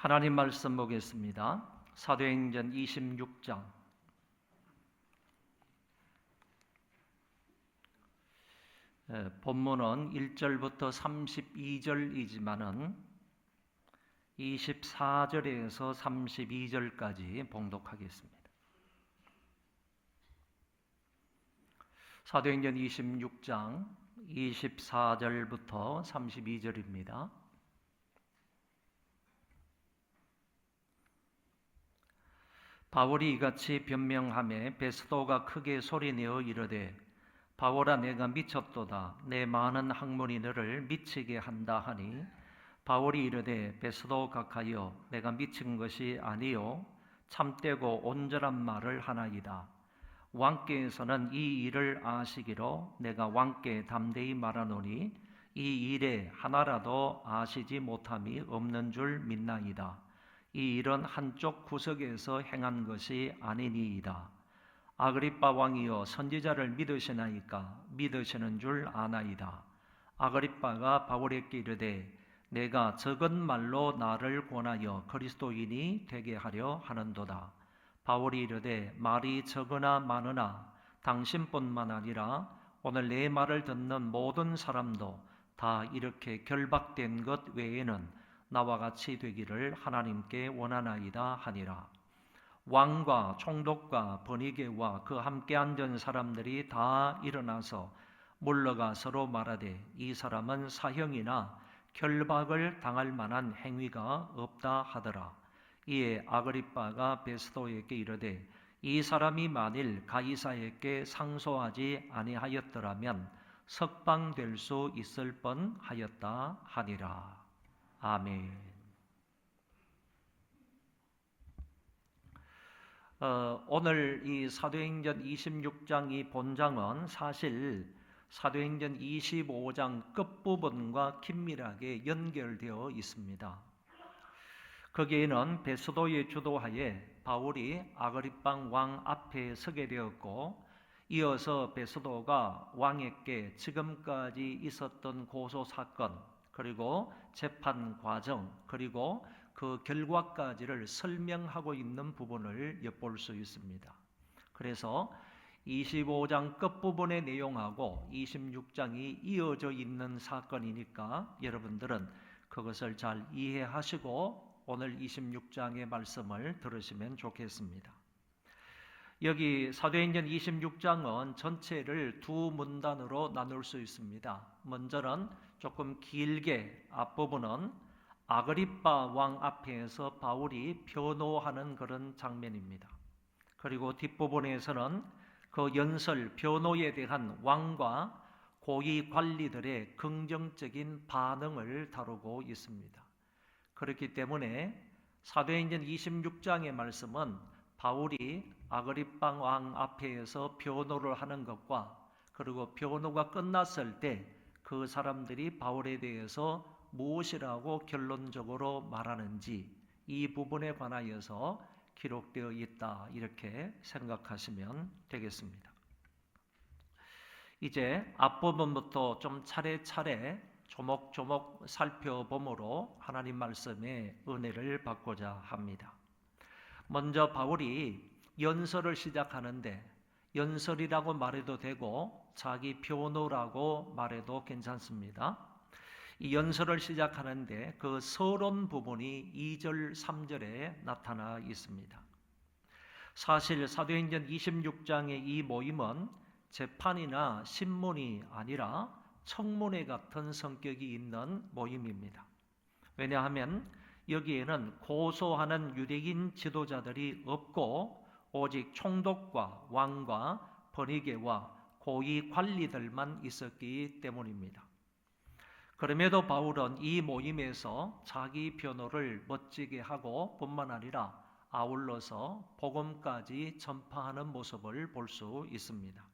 하나님 말씀 보겠습니다. 사도행전 26장 예, 본문은 1절부터 32절이지만은 24절에서 32절까지 봉독하겠습니다. 사도행전 26장 24절부터 32절입니다. 바울이 이같이 변명함에 베스도가 크게 소리내어 이르되 바울아 내가 미쳤도다. 내 많은 학문이 너를 미치게 한다 하니 바울이 이르되 베스도 각하여 내가 미친 것이 아니요. 참되고 온전한 말을 하나이다. 왕께서는 이 일을 아시기로 내가 왕께 담대히 말하노니 이 일에 하나라도 아시지 못함이 없는 줄 믿나이다 이 일은 한쪽 구석에서 행한 것이 아니니이다. 아그리빠 왕이여 선지자를 믿으시나이까 믿으시는 줄 아나이다. 아그리빠가 바울에게 이르되 내가 적은 말로 나를 권하여 그리스도인이 되게 하려 하는도다. 바울이 이르되 말이 적으나 많으나 당신뿐만 아니라 오늘 내 말을 듣는 모든 사람도 다 이렇게 결박된 것 외에는 나와 같이 되기를 하나님께 원하나이다 하니라. 왕과 총독과 번이게와 그 함께 앉은 사람들이 다 일어나서 물러가 서로 말하되 이 사람은 사형이나 결박을 당할 만한 행위가 없다 하더라. 이에 아그리빠가 베스도에게 이르되 이 사람이 만일 가이사에게 상소하지 아니하였더라면 석방될 수 있을 뻔하였다 하니라. 아멘. 어, 오늘 이 사도행전 26장 이 본장은 사실 사도행전 25장 끝부분과 긴밀하게 연결되어 있습니다. 거기에는 베스도의 주도하에 바울이 아그리빵 왕 앞에 서게 되었고 이어서 베스도가 왕에게 지금까지 있었던 고소 사건 그리고 재판 과정 그리고 그 결과까지를 설명하고 있는 부분을 엿볼 수 있습니다. 그래서 25장 끝부분의 내용하고 26장이 이어져 있는 사건이니까 여러분들은 그것을 잘 이해하시고 오늘 26장의 말씀을 들으시면 좋겠습니다. 여기 사도행전 26장은 전체를 두 문단으로 나눌 수 있습니다. 먼저는 조금 길게 앞부분은 아그리빠 왕 앞에서 바울이 변호하는 그런 장면입니다. 그리고 뒷부분에서는 그 연설 변호에 대한 왕과 고위 관리들의 긍정적인 반응을 다루고 있습니다. 그렇기 때문에 사도행전 26장의 말씀은 바울이 아그리빠 왕 앞에서 변호를 하는 것과 그리고 변호가 끝났을 때 그 사람들이 바울에 대해서 무엇이라고 결론적으로 말하는지 이 부분에 관하여서 기록되어 있다 이렇게 생각하시면 되겠습니다. 이제 앞부분부터 좀 차례차례 조목조목 살펴봄으로 하나님 말씀의 은혜를 받고자 합니다. 먼저 바울이 연설을 시작하는데 연설이라고 말해도 되고 자기 변호라고 말해도 괜찮습니다. 이 연설을 시작하는데 그 서론 부분이 2절, 3절에 나타나 있습니다. 사실 사도행전 26장의 이 모임은 재판이나 신문이 아니라 청문회 같은 성격이 있는 모임입니다. 왜냐하면 여기에는 고소하는 유대인 지도자들이 없고 오직 총독과 왕과 번이게와 고위 관리들만 있었기 때문입니다. 그럼에도 바울은 이 모임에서 자기 변호를 멋지게 하고 뿐만 아니라 아울러서 복음까지 전파하는 모습을 볼 수 있습니다.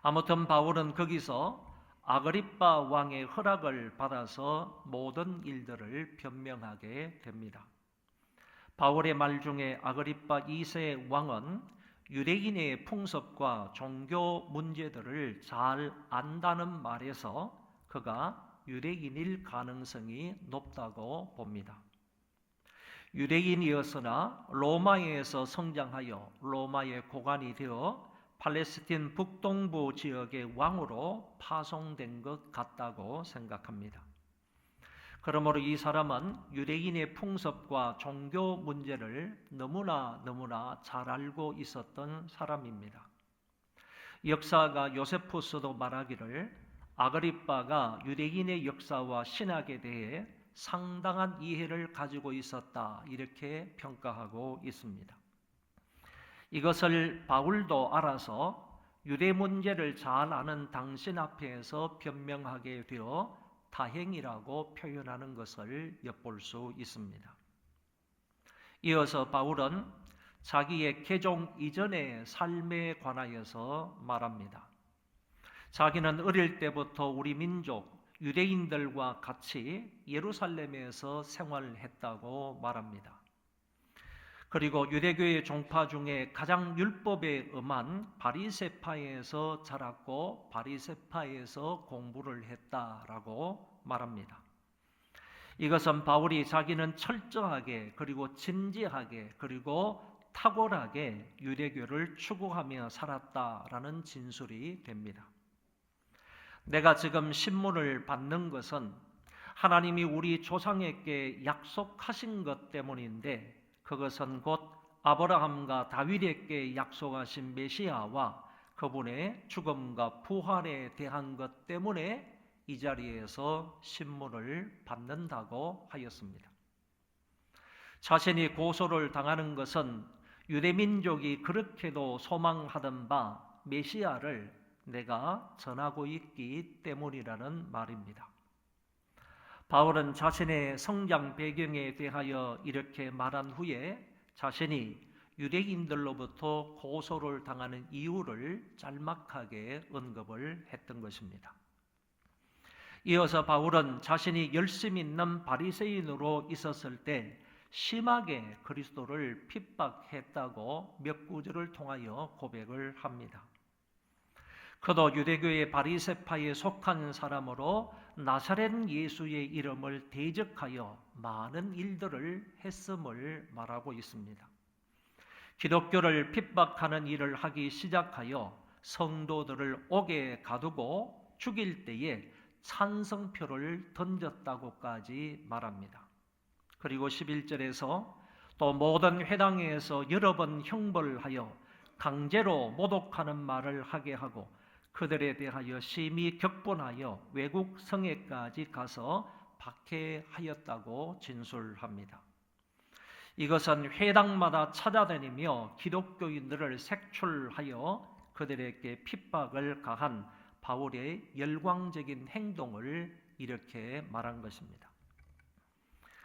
아무튼 바울은 거기서 아그리빠 왕의 허락을 받아서 모든 일들을 변명하게 됩니다. 바울의 말 중에 아그리빠 2세 왕은 유대인의 풍습과 종교 문제들을 잘 안다는 말에서 그가 유대인일 가능성이 높다고 봅니다. 유대인이었으나 로마에서 성장하여 로마의 고관이 되어 팔레스틴 북동부 지역의 왕으로 파송된 것 같다고 생각합니다. 그러므로 이 사람은 유대인의 풍습과 종교 문제를 너무나 너무나 잘 알고 있었던 사람입니다. 역사가 요세푸스도 말하기를 아그리빠가 유대인의 역사와 신학에 대해 상당한 이해를 가지고 있었다 이렇게 평가하고 있습니다. 이것을 바울도 알아서 유대 문제를 잘 아는 당신 앞에서 변명하게 되어 다행이라고 표현하는 것을 엿볼 수 있습니다. 이어서 바울은 자기의 개종 이전의 삶에 관하여서 말합니다. 자기는 어릴 때부터 우리 민족 유대인들과 같이 예루살렘에서 생활했다고 말합니다. 그리고 유대교의 종파 중에 가장 율법에 음한 바리세파에서 자랐고 바리세파에서 공부를 했다라고 말합니다. 이것은 바울이 자기는 철저하게 그리고 진지하게 그리고 탁월하게 유대교를 추구하며 살았다라는 진술이 됩니다. 내가 지금 신문을 받는 것은 하나님이 우리 조상에게 약속하신 것 때문인데 그것은 곧 아브라함과 다윗에게 약속하신 메시아와 그분의 죽음과 부활에 대한 것 때문에 이 자리에서 신문을 받는다고 하였습니다. 자신이 고소를 당하는 것은 유대민족이 그렇게도 소망하던 바 메시아를 내가 전하고 있기 때문이라는 말입니다. 바울은 자신의 성장 배경에 대하여 이렇게 말한 후에 자신이 유대인들로부터 고소를 당하는 이유를 짤막하게 언급을 했던 것입니다. 이어서 바울은 자신이 열심 있는 바리새인으로 있었을 때 심하게 그리스도를 핍박했다고 몇 구절을 통하여 고백을 합니다. 그도 유대교의 바리새파에 속한 사람으로 나사렛 예수의 이름을 대적하여 많은 일들을 했음을 말하고 있습니다. 기독교를 핍박하는 일을 하기 시작하여 성도들을 옥에 가두고 죽일 때에 찬성표를 던졌다고까지 말합니다. 그리고 11절에서 또 모든 회당에서 여러 번 형벌하여 강제로 모독하는 말을 하게 하고 그들에 대하여 심히 격분하여 외국 성에까지 가서 박해하였다고 진술합니다. 이것은 회당마다 찾아다니며 기독교인들을 색출하여 그들에게 핍박을 가한 바울의 열광적인 행동을 이렇게 말한 것입니다.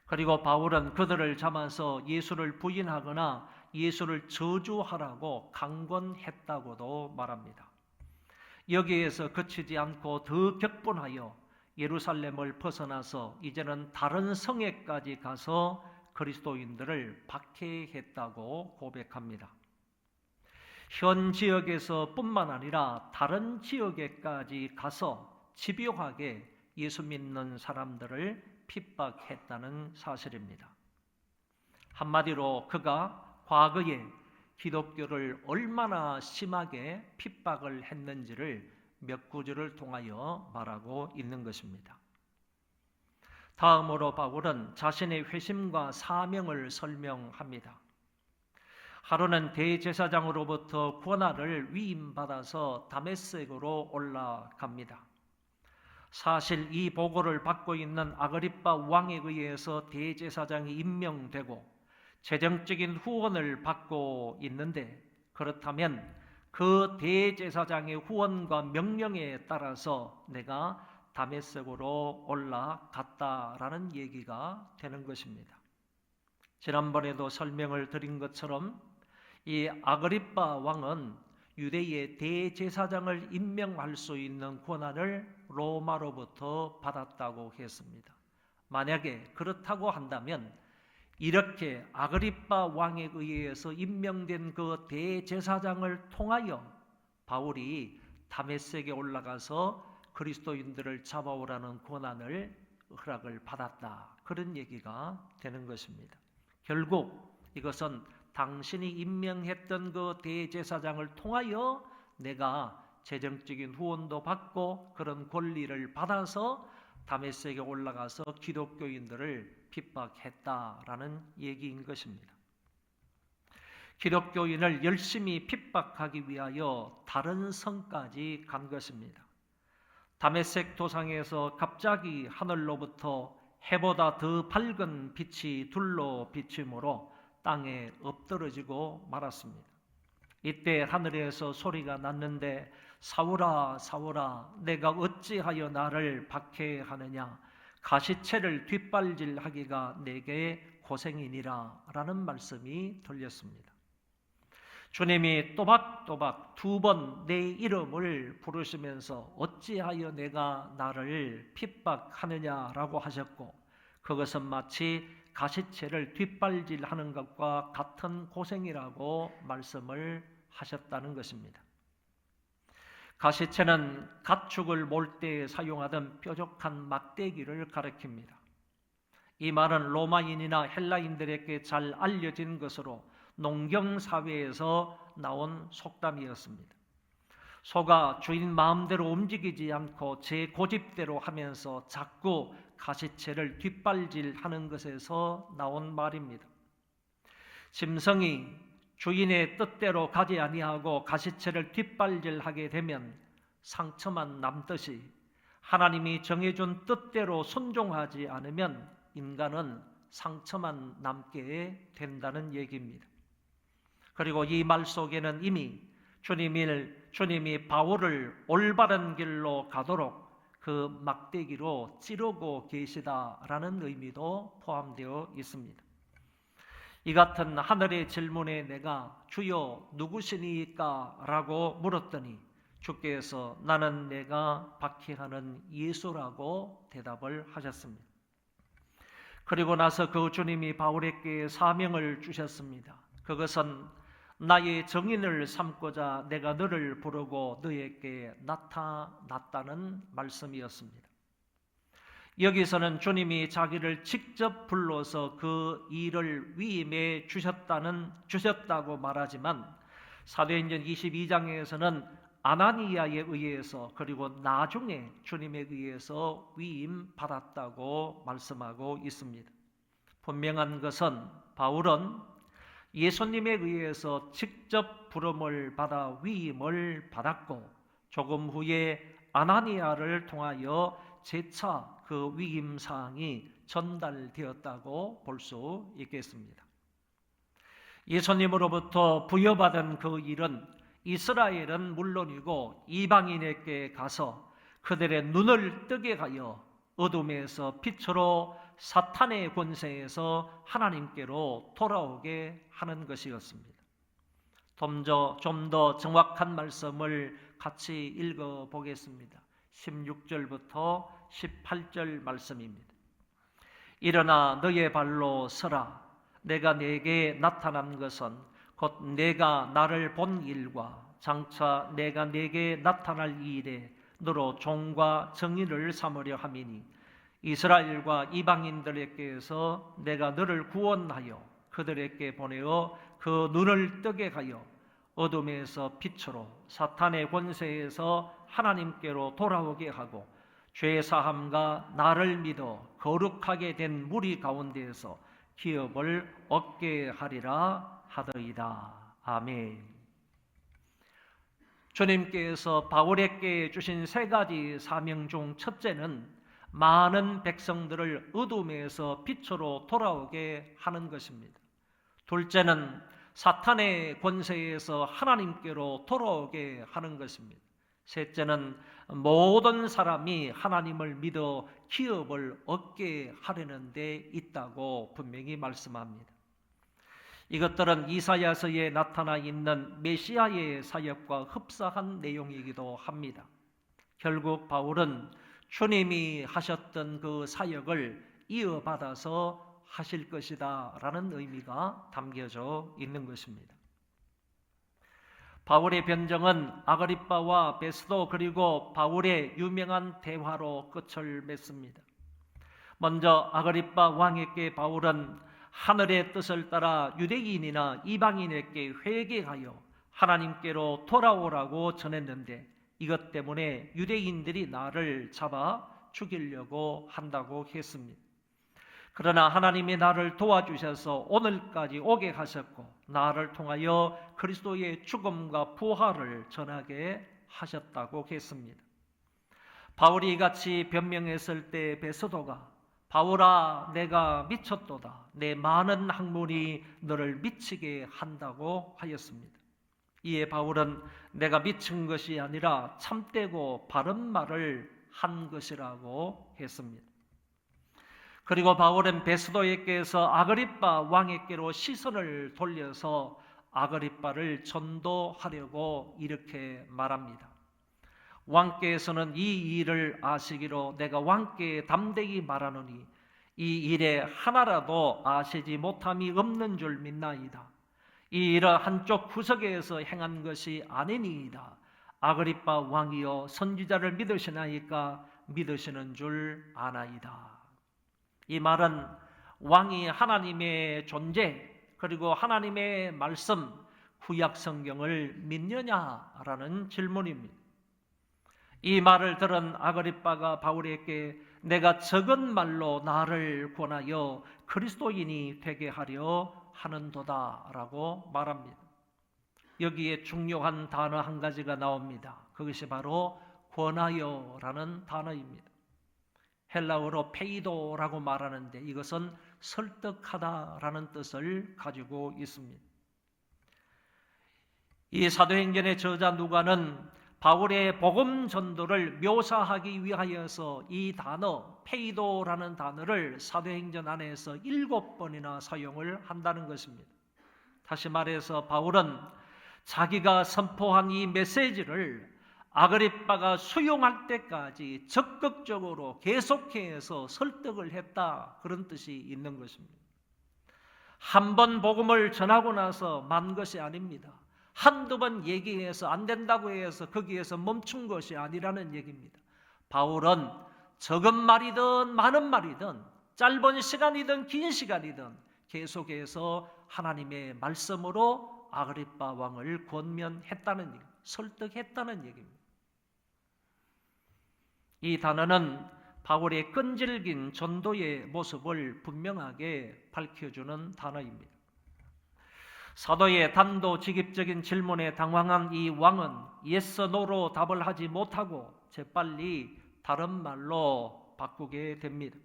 그리고 바울은 그들을 잡아서 예수를 부인하거나 예수를 저주하라고 강권했다고도 말합니다. 여기에서 그치지 않고 더 격분하여 예루살렘을 벗어나서 이제는 다른 성에까지 가서 그리스도인들을 박해했다고 고백합니다. 현 지역에서 뿐만 아니라 다른 지역에까지 가서 집요하게 예수 믿는 사람들을 핍박했다는 사실입니다. 한마디로 그가 과거에 기독교를 얼마나 심하게 핍박을 했는지를 몇 구절을 통하여 말하고 있는 것입니다. 다음으로 바울은 자신의 회심과 사명을 설명합니다. 하루는 대제사장으로부터 권한을 위임받아서 다메섹으로 올라갑니다. 사실 이 보고를 받고 있는 아그리빠 왕에 의해서 대제사장이 임명되고 재정적인 후원을 받고 있는데 그렇다면 그 대제사장의 후원과 명령에 따라서 내가 다메섹으로 올라갔다라는 얘기가 되는 것입니다. 지난번에도 설명을 드린 것처럼 이 아그리빠 왕은 유대의 대제사장을 임명할 수 있는 권한을 로마로부터 받았다고 했습니다. 만약에 그렇다고 한다면 이렇게 아그리빠 왕에 의해서 임명된 그 대제사장을 통하여 바울이 다메섹에 올라가서 그리스도인들을 잡아오라는 권한을 허락을 받았다. 그런 얘기가 되는 것입니다. 결국 이것은 당신이 임명했던 그 대제사장을 통하여 내가 재정적인 후원도 받고 그런 권리를 받아서 다메섹에 올라가서 기독교인들을 핍박했다라는 얘기인 것입니다. 기독교인을 열심히 핍박하기 위하여 다른 성까지 간 것입니다. 다메섹 도상에서 갑자기 하늘로부터 해보다 더 밝은 빛이 둘로 비침으로 땅에 엎드러지고 말았습니다. 이때 하늘에서 소리가 났는데 사울아 사울아 내가 어찌하여 나를 박해하느냐 가시채를 뒷발질하기가 내게 고생이니라 라는 말씀이 들렸습니다. 주님이 또박또박 두 번 내 이름을 부르시면서 어찌하여 내가 나를 핍박하느냐라고 하셨고 그것은 마치 가시채를 뒷발질하는 것과 같은 고생이라고 말씀을 하셨다는 것입니다. 가시채는 가축을 몰때 사용하던 뾰족한 막대기를 가리킵니다. 이 말은 로마인이나 헬라인들에게 잘 알려진 것으로 농경 사회에서 나온 속담이었습니다. 소가 주인 마음대로 움직이지 않고 제 고집대로 하면서 자꾸 가시채를 뒷발질하는 것에서 나온 말입니다. 짐승이 주인의 뜻대로 가지 아니하고 가시채를 뒷발질하게 되면 상처만 남듯이 하나님이 정해준 뜻대로 순종하지 않으면 인간은 상처만 남게 된다는 얘기입니다. 그리고 이 말 속에는 이미 주님이, 주님이 바울을 올바른 길로 가도록 그 막대기로 찌르고 계시다라는 의미도 포함되어 있습니다. 이 같은 하늘의 질문에 내가 주여 누구시니까? 라고 물었더니 주께서 나는 내가 박해하는 예수라고 대답을 하셨습니다. 그리고 나서 그 주님이 바울에게 사명을 주셨습니다. 그것은 나의 정인을 삼고자 내가 너를 부르고 너에게 나타났다는 말씀이었습니다. 여기서는 주님이 자기를 직접 불러서 그 일을 위임해 주셨다는 주셨다고 말하지만 사도행전 22장에서는 아나니아에 의해서 그리고 나중에 주님에 의해서 위임 받았다고 말씀하고 있습니다. 분명한 것은 바울은 예수님에 의해서 직접 부름을 받아 위임을 받았고 조금 후에 아나니아를 통하여 재차 그 위임 사항이 전달되었다고 볼 수 있겠습니다. 예수님으로부터 부여받은 그 일은 이스라엘은 물론이고 이방인에게 가서 그들의 눈을 뜨게 하여 어둠에서 빛으로 사탄의 권세에서 하나님께로 돌아오게 하는 것이었습니다. 좀더 정확한 말씀을 같이 읽어 보겠습니다. 16절부터 18절 말씀입니다. 일어나 너의 발로 서라. 내가 내게 나타난 것은 곧 내가 나를 본 일과 장차 내가 내게 나타날 일에 너로 종과 정의를 삼으려 함이니 이스라엘과 이방인들에게서 내가 너를 구원하여 그들에게 보내어 그 눈을 뜨게 하여 어둠에서 빛으로 사탄의 권세에서 하나님께로 돌아오게 하고 죄 사함과 나를 믿어 거룩하게 된 무리 가운데에서 기업을 얻게 하리라 하더이다. 아멘. 주님께서 바울에게 주신 세 가지 사명 중 첫째는 많은 백성들을 어둠에서 빛으로 돌아오게 하는 것입니다. 둘째는 사탄의 권세에서 하나님께로 돌아오게 하는 것입니다. 셋째는 모든 사람이 하나님을 믿어 기업을 얻게 하려는 데 있다고 분명히 말씀합니다. 이것들은 이사야서에 나타나 있는 메시아의 사역과 흡사한 내용이기도 합니다. 결국 바울은 주님이 하셨던 그 사역을 이어받아서 하실 것이다 라는 의미가 담겨져 있는 것입니다. 바울의 변정은 아그리빠와 베스도 그리고 바울의 유명한 대화로 끝을 맺습니다. 먼저 아그리빠 왕에게 바울은 하늘의 뜻을 따라 유대인이나 이방인에게 회개하여 하나님께로 돌아오라고 전했는데 이것 때문에 유대인들이 나를 잡아 죽이려고 한다고 했습니다. 그러나 하나님이 나를 도와주셔서 오늘까지 오게 하셨고 나를 통하여 그리스도의 죽음과 부활을 전하게 하셨다고 했습니다. 바울이 이같이 변명했을 때 베스도가 바울아 내가 미쳤도다 내 많은 학문이 너를 미치게 한다고 하였습니다. 이에 바울은 내가 미친 것이 아니라 참되고 바른 말을 한 것이라고 했습니다. 그리고 바울은 베스도에게서 아그리빠 왕에게로 시선을 돌려서 아그리빠를 전도하려고 이렇게 말합니다. 왕께서는 이 일을 아시기로 내가 왕께 담대히 말하노니 이 일에 하나라도 아시지 못함이 없는 줄 믿나이다. 이 일은 한쪽 구석에서 행한 것이 아니니이다. 아그리빠 왕이여 선지자를 믿으시나이까 믿으시는 줄 아나이다. 이 말은 왕이 하나님의 존재 그리고 하나님의 말씀 구약 성경을 믿느냐라는 질문입니다. 이 말을 들은 아그리빠가 바울에게 내가 적은 말로 나를 권하여 그리스도인이 되게 하려 하는도다라고 말합니다. 여기에 중요한 단어 한 가지가 나옵니다. 그것이 바로 권하여라는 단어입니다. 헬라어로 페이도라고 말하는데 이것은 설득하다라는 뜻을 가지고 있습니다. 이 사도행전의 저자 누가는 바울의 복음 전도를 묘사하기 위하여서 이 단어 페이도라는 단어를 사도행전 안에서 일곱 번이나 사용을 한다는 것입니다. 다시 말해서 바울은 자기가 선포한 이 메시지를 아그리빠가 수용할 때까지 적극적으로 계속해서 설득을 했다 그런 뜻이 있는 것입니다. 한 번 복음을 전하고 나서 만 것이 아닙니다. 한두 번 얘기해서 안 된다고 해서 거기에서 멈춘 것이 아니라는 얘기입니다. 바울은 적은 말이든 많은 말이든 짧은 시간이든 긴 시간이든 계속해서 하나님의 말씀으로 아그리빠 왕을 권면했다는 얘기, 설득했다는 얘기입니다. 이 단어는 바울의 끈질긴 전도의 모습을 분명하게 밝혀주는 단어입니다. 사도의 단도직입적인 질문에 당황한 이 왕은 no로 답을 하지 못하고 재빨리 다른 말로 바꾸게 됩니다.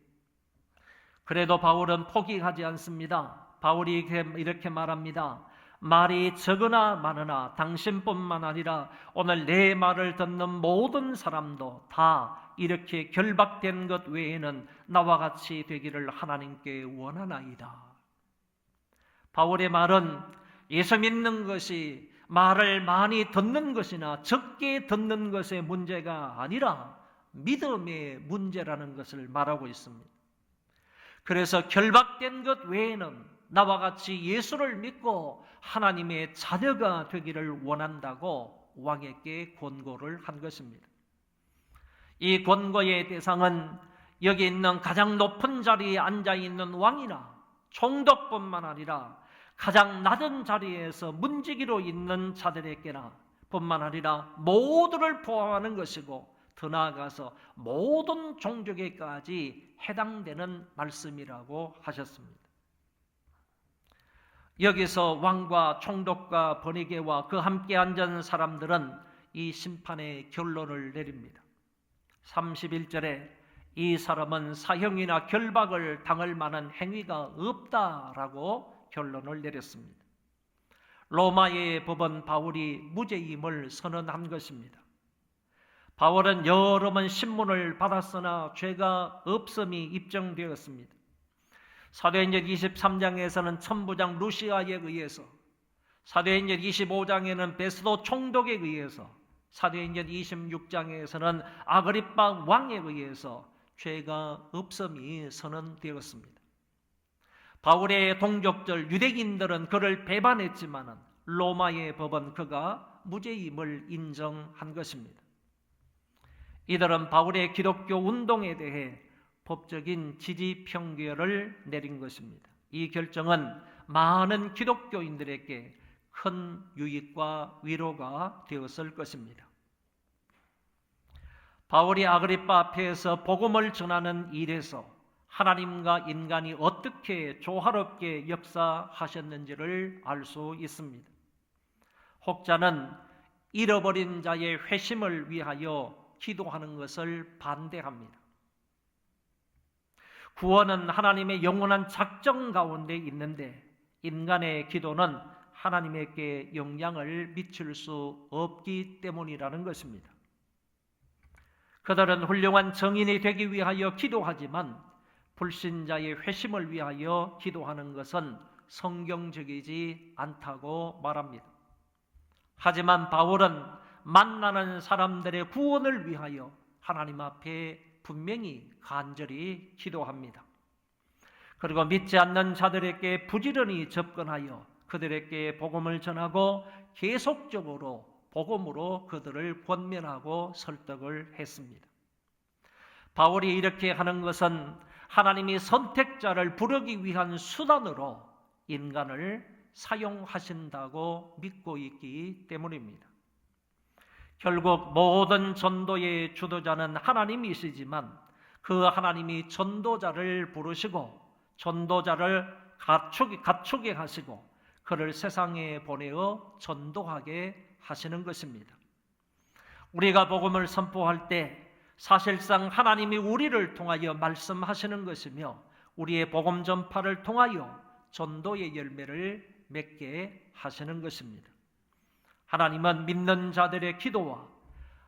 그래도 바울은 포기하지 않습니다. 바울이 이렇게 말합니다. 말이 적으나 많으나 당신뿐만 아니라 오늘 내 말을 듣는 모든 사람도 다 이렇게 결박된 것 외에는 나와 같이 되기를 하나님께 원하나이다. 바울의 말은 예수 믿는 것이 말을 많이 듣는 것이나 적게 듣는 것의 문제가 아니라 믿음의 문제라는 것을 말하고 있습니다. 그래서 결박된 것 외에는 나와 같이 예수를 믿고 하나님의 자녀가 되기를 원한다고 왕에게 권고를 한 것입니다. 이 권고의 대상은 여기 있는 가장 높은 자리에 앉아 있는 왕이나 총독뿐만 아니라 가장 낮은 자리에서 문지기로 있는 자들에게나 뿐만 아니라 모두를 포함하는 것이고 더 나아가서 모든 종족에까지 해당되는 말씀이라고 하셨습니다. 여기서 왕과 총독과 번이게와 그 함께 앉은 사람들은 이 심판의 결론을 내립니다. 31절에 이 사람은 사형이나 결박을 당할 만한 행위가 없다라고 결론을 내렸습니다. 로마의 법원 바울이 무죄임을 선언한 것입니다. 바울은 여러 번 신문을 받았으나 죄가 없음이 입증되었습니다. 사도행전 23장에서는 천부장 루시아에 의해서 사도행전 25장에는 베스도 총독에 의해서 사도행전 26장에서는 아그리파 왕에 의해서 죄가 없음이 선언되었습니다. 바울의 동족들 유대인들은 그를 배반했지만 로마의 법은 그가 무죄임을 인정한 것입니다. 이들은 바울의 기독교 운동에 대해 법적인 지지 평결을 내린 것입니다. 이 결정은 많은 기독교인들에게 큰 유익과 위로가 되었을 것입니다. 바울이 아그리파 앞에서 복음을 전하는 일에서 하나님과 인간이 어떻게 조화롭게 역사하셨는지를 알 수 있습니다. 혹자는 잃어버린 자의 회심을 위하여 기도하는 것을 반대합니다. 구원은 하나님의 영원한 작정 가운데 있는데 인간의 기도는 하나님에게 영향을 미칠 수 없기 때문이라는 것입니다. 그들은 훌륭한 정인이 되기 위하여 기도하지만 불신자의 회심을 위하여 기도하는 것은 성경적이지 않다고 말합니다. 하지만 바울은 만나는 사람들의 구원을 위하여 하나님 앞에 분명히 간절히 기도합니다. 그리고 믿지 않는 자들에게 부지런히 접근하여 그들에게 복음을 전하고 계속적으로 복음으로 그들을 권면하고 설득을 했습니다. 바울이 이렇게 하는 것은 하나님이 선택자를 부르기 위한 수단으로 인간을 사용하신다고 믿고 있기 때문입니다. 결국 모든 전도의 주도자는 하나님이시지만 그 하나님이 전도자를 부르시고 전도자를 갖추게, 갖추게 하시고 그를 세상에 보내어 전도하게 하시는 것입니다. 우리가 복음을 선포할 때 사실상 하나님이 우리를 통하여 말씀하시는 것이며 우리의 복음 전파를 통하여 전도의 열매를 맺게 하시는 것입니다. 하나님은 믿는 자들의 기도와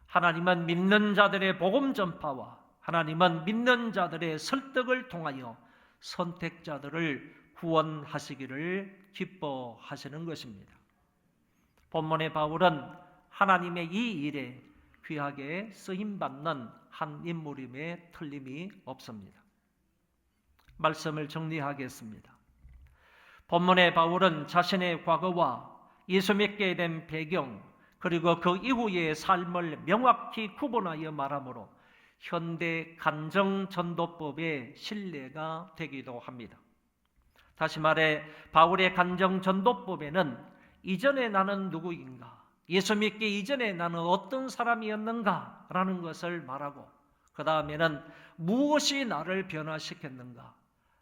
하나님은 믿는 자들의 복음 전파와 하나님은 믿는 자들의 설득을 통하여 선택자들을 구원하시기를 기뻐하시는 것입니다. 본문의 바울은 하나님의 이 일에 귀하게 쓰임 받는 한 인물임에 틀림이 없습니다. 말씀을 정리하겠습니다. 본문의 바울은 자신의 과거와 예수 믿게 된 배경 그리고 그 이후의 삶을 명확히 구분하여 말하므로 현대 간정 전도법의 신뢰가 되기도 합니다. 다시 말해 바울의 간정 전도법에는 이전에 나는 누구인가? 예수 믿기 이전에 나는 어떤 사람이었는가? 라는 것을 말하고 그 다음에는 무엇이 나를 변화시켰는가?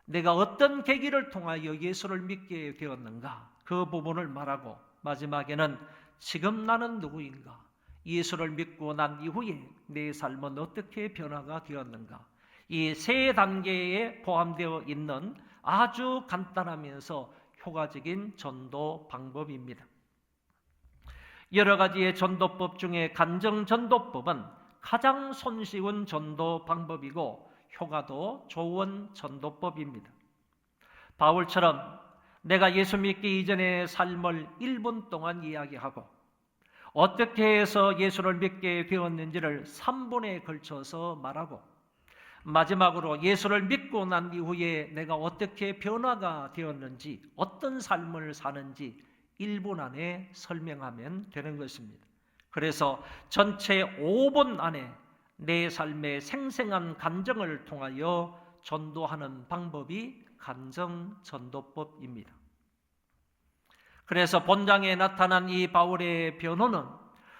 내가 어떤 계기를 통하여 예수를 믿게 되었는가? 그 부분을 말하고 마지막에는 지금 나는 누구인가? 예수를 믿고 난 이후에 내 삶은 어떻게 변화가 되었는가? 이 세 단계에 포함되어 있는 아주 간단하면서 효과적인 전도 방법입니다. 여러 가지의 전도법 중에 간정 전도법은 가장 손쉬운 전도 방법이고 효과도 좋은 전도법입니다. 바울처럼 내가 예수 믿기 이전의 삶을 1분 동안 이야기하고 어떻게 해서 예수를 믿게 되었는지를 3분에 걸쳐서 말하고 마지막으로 예수를 믿고 난 이후에 내가 어떻게 변화가 되었는지 어떤 삶을 사는지 1분 안에 설명하면 되는 것입니다. 그래서 전체 5분 안에 내 삶의 생생한 간정을 통하여 전도하는 방법이 간정 전도법입니다. 그래서 본장에 나타난 이 바울의 변호는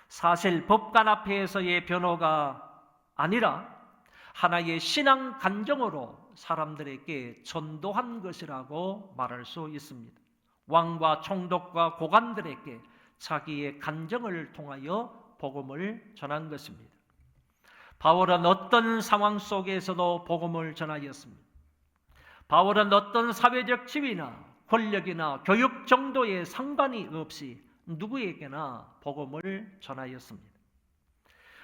사실 법관 앞에서의 변호가 아니라 하나의 신앙 간정으로 사람들에게 전도한 것이라고 말할 수 있습니다. 왕과 총독과 고관들에게 자기의 간정을 통하여 복음을 전한 것입니다. 바울은 어떤 상황 속에서도 복음을 전하였습니다. 바울은 어떤 사회적 지위나 권력이나 교육 정도의 상관이 없이 누구에게나 복음을 전하였습니다.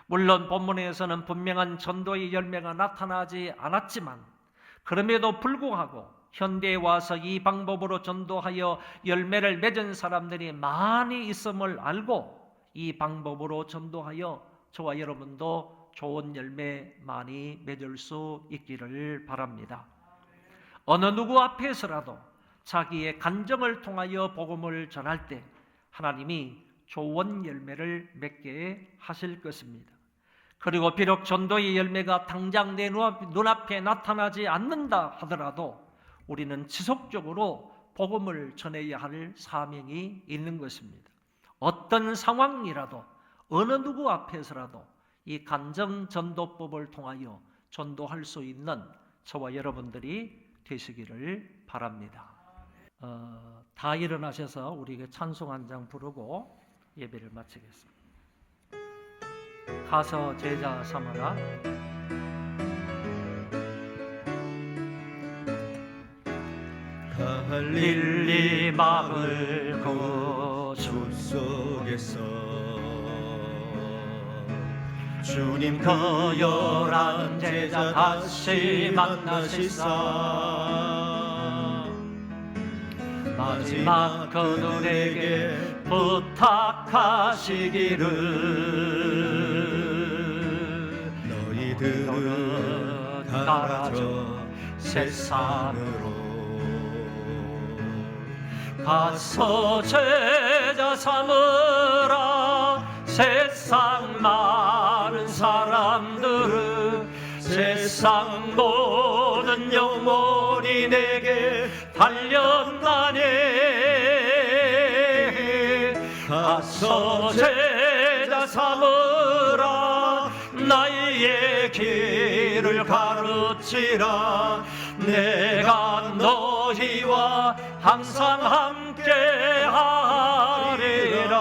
물론 본문에서는 분명한 전도의 열매가 나타나지 않았지만 그럼에도 불구하고 현대에 와서 이 방법으로 전도하여 열매를 맺은 사람들이 많이 있음을 알고 이 방법으로 전도하여 저와 여러분도 좋은 열매 많이 맺을 수 있기를 바랍니다. 어느 누구 앞에서라도 자기의 간정을 통하여 복음을 전할 때 하나님이 좋은 열매를 맺게 하실 것입니다. 그리고 비록 전도의 열매가 당장 내 눈앞에 나타나지 않는다 하더라도 우리는 지속적으로 복음을 전해야 할 사명이 있는 것입니다. 어떤 상황이라도 어느 누구 앞에서라도 이 간정 전도법을 통하여 전도할 수 있는 저와 여러분들이 되시기를 바랍니다. 어, 다 일어나셔서 우리에게 찬송 한 장 부르고 예배를 마치겠습니다. 가서 제자 삼아라. 릴리 마을 고수 속에서 주님 그 열한 제자 다시 만나시사 마지막 그들에게 부탁하시기를 너희들은 가라져 세상으로 가서 제자 삼으라. 세상 많은 사람들은 세상 모든 영혼이 내게 달렸나니 가서 제자 삼으라 길을 가르치라. 내가 너희와 항상 함께 하리라.